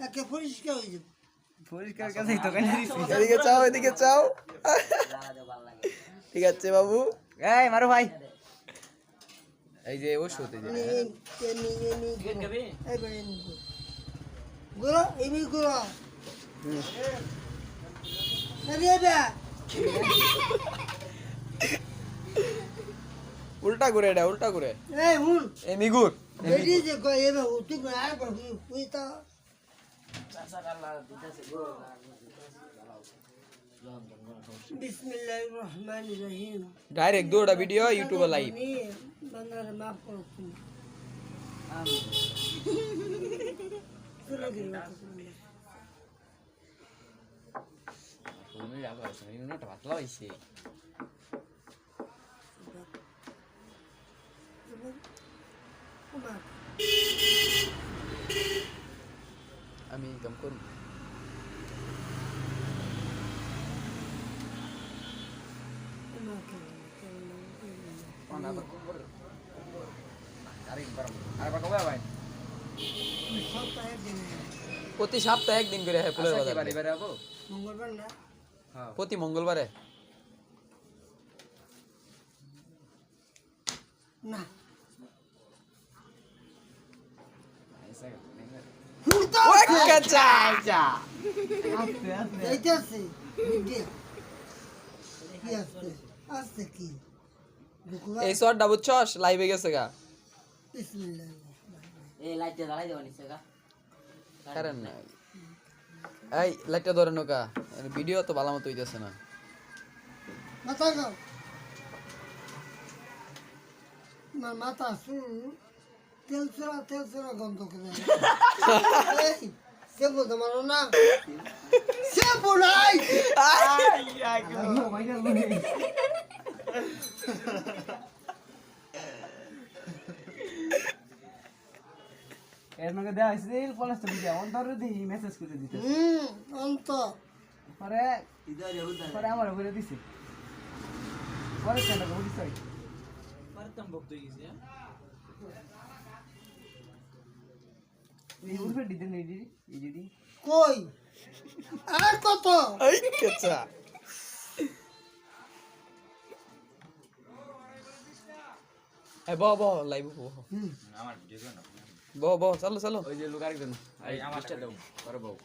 একে পরিষ্কার হয়ে যাবে। পরিষ্কার কাছে তো এদিকে চাও এদিকে চাও। ঠিক আছে বাবু। এই মারো ভাই। এই যে ওষুধ এই যে। এমনি এমনি এমনি এবার এমনি গুলো এমনি গুলো উল্টা করে এটা উল্টা করে। এই হুন। মিগুর। যে না আর কই তা। ডাইরেক্ট দুটা ভিডিও ইউটিউবে লাইভ বাংলার মাফ করো তুমি চলে গেল পাতলা হয়েছে আমি ইনকাম করব। সপ্তাহে প্রতি সপ্তাহে একদিন করে হয় ফুলের বাজার। মঙ্গলবার না? প্রতি মঙ্গলবারে? না। বুকুলা এই শর্টটা বুঝছস? লাইভে গেছে গা। বিসমিল্লাহ। কারণ এই লাইটটা ধরে নোকা ভিডিও তো ভালো মতো হইতেছে না। মাথা মাথা শুন তেল চড়া তেল চড়া গন্ধ করে। এই সে বলতে না। সে বলাই এর মধ্যে দেওয়া হয়েছে এই পলাশটা দিতে অন্তর দিই মেসেজ করে দিতে। হুম অন্ত পরে পরে আমার দিছে। পরে কেন নেই দিদি এই কই? আর কত? এই কাঁচা। লাইভ বহ। হুম। ব বহ চলো চলো। ওই যে লোক আরেকজন। আমার দাও বউ।